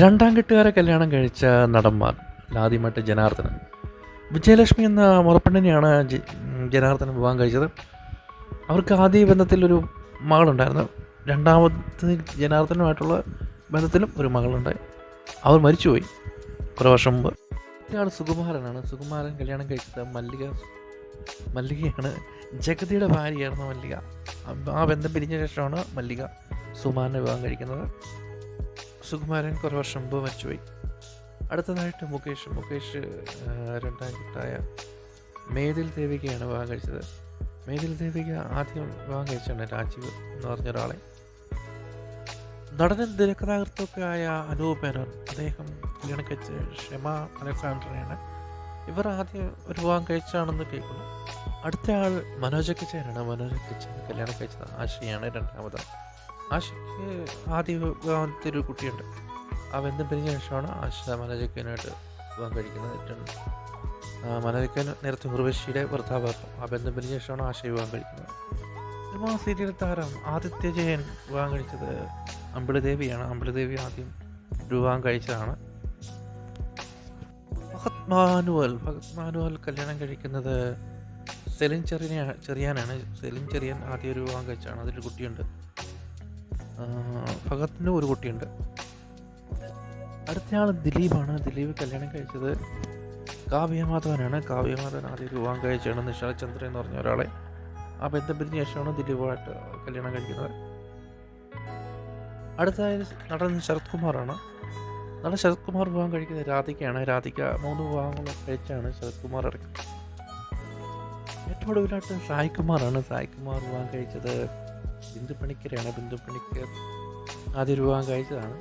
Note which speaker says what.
Speaker 1: രണ്ടാം കെട്ടുകാരെ കല്യാണം കഴിച്ച നടന്മാർ ആദ്യമായിട്ട് ജനാർദ്ദനൻ. വിജയലക്ഷ്മി എന്ന മുറപ്പെണ്ണിനെയാണ് ജനാർദ്ദനൻ വിവാഹം കഴിച്ചത്. അവർക്ക് ആദ്യ ബന്ധത്തിലൊരു മകളുണ്ടായിരുന്നു. രണ്ടാമത്തെ ജനാർദ്ദനുമായിട്ടുള്ള ബന്ധത്തിലും ഒരു മകളുണ്ടായി അവർ മരിച്ചുപോയി. കുറേ വർഷം മുമ്പ്. ഇയാൾ സുകുമാരനാണ്. സുകുമാരൻ കല്യാണം കഴിച്ചത് മല്ലിക മല്ലികയാണ്. ജഗതിയുടെ ഭാര്യയായിരുന്നു മല്ലിക. ആ ബന്ധം പിരിഞ്ഞ ശേഷമാണ് മല്ലിക സുമാരനെ വിവാഹം കഴിക്കുന്നത്. സുകുമാരൻ കുറേ വർഷം മുമ്പ് മരിച്ചുപോയി അടുത്തതായിട്ട് മുകേഷ് മുകേഷ് രണ്ടാം കിട്ടായ മേതിൽ ദേവികയാണ് വിവാഹം കഴിച്ചത്. മേതിൽ ദേവിക ആദ്യം വിവാഹം കഴിച്ചാണ് രാജീവ് എന്ന് പറഞ്ഞ ഒരാളെ. നടനും തിരക്കഥാകൃത്തൊക്കെ ആയ അനൂപ് മേനോൻ അദ്ദേഹം കല്യാണം കഴിച്ച ഷെമ അലക്സാണ്ടറിനെയാണ് ഇവർ ആദ്യം ഒരു വിവാഹം കഴിച്ചാണെന്ന് കേൾക്കുന്നു. അടുത്ത ആൾ മനോജ് കിച്ചനാണ് മനോജ് കിച്ചൻ കല്യാണം കഴിച്ചത് ആശയാണ് രണ്ടാമത്. ആശയ്ക്ക് ആദ്യ വിവാഹത്തിൽ ഒരു കുട്ടിയുണ്ട്. ആ ബന്ധം പിരിഞ്ഞ ശേഷമാണ് ആശ മനോജക്കനായിട്ട് വിവാഹം കഴിക്കുന്നത്. ഏറ്റവും മനോജക്കൻ നേരത്തെ ഉർവശിയുടെ ഭർത്താവായിരുന്നു ആ ബന്ധം പിരിഞ്ഞ ശേഷമാണ് ആശ വിവാഹം കഴിക്കുന്നത്. സിനിമാ സീരിയൽ താരം ആദിത്യ ജയൻ വിവാഹം കഴിച്ചത് അമ്പിളിദേവിയാണ്. അമ്പിളിദേവി ആദ്യം വിവാഹം കഴിച്ചതാണ്. ഭഗത് മാനുവൽ ഭഗത് മാനുവൽ കല്യാണം കഴിക്കുന്നത് സെലിൻ ചെറിയ ചെറിയാനാണ്. സെലിൻ ചെറിയാൻ ആദ്യം ഒരു വിവാഹം കഴിച്ചാണ് അതിൽ കുട്ടിയുണ്ട്. ഫഹദിന് ഒരു കുട്ടിയുണ്ട്. അടുത്തയാൾ ദിലീപാണ്. ദിലീപ് കല്യാണം കഴിച്ചത് കാവ്യമാധവനാണ്. കാവ്യമാധവൻ ആദ്യം വിവാഹം കഴിച്ചാണ് നിഷാൽ ചന്ദ്ര എന്ന് പറഞ്ഞ ഒരാളെ. ആ ബന്ധം പിരിഞ്ഞ ശേഷമാണ് ദിലീപുമായിട്ട് കല്യാണം കഴിക്കുന്നത്. അടുത്തതായി നടൻ ശരത് കുമാറാണ്. നടൻ ശരത് കുമാർ വിവാഹം കഴിക്കുന്നത് രാധികയാണ്. രാധിക മൂന്ന് വിവാഹങ്ങൾ കഴിച്ചാണ് ശരത് കുമാർ ഇറക്കുന്നത്. ഏറ്റവും ഒടുവിലായിട്ട് സായികുമാറാണ്. സായികുമാർ വിവാഹം കഴിച്ചത് ബിന്ദു പണിക്കരെയാണ് ബിന്ദു പണിക്കർ ആദ്യ രൂപം കഴിച്ചതാണ്.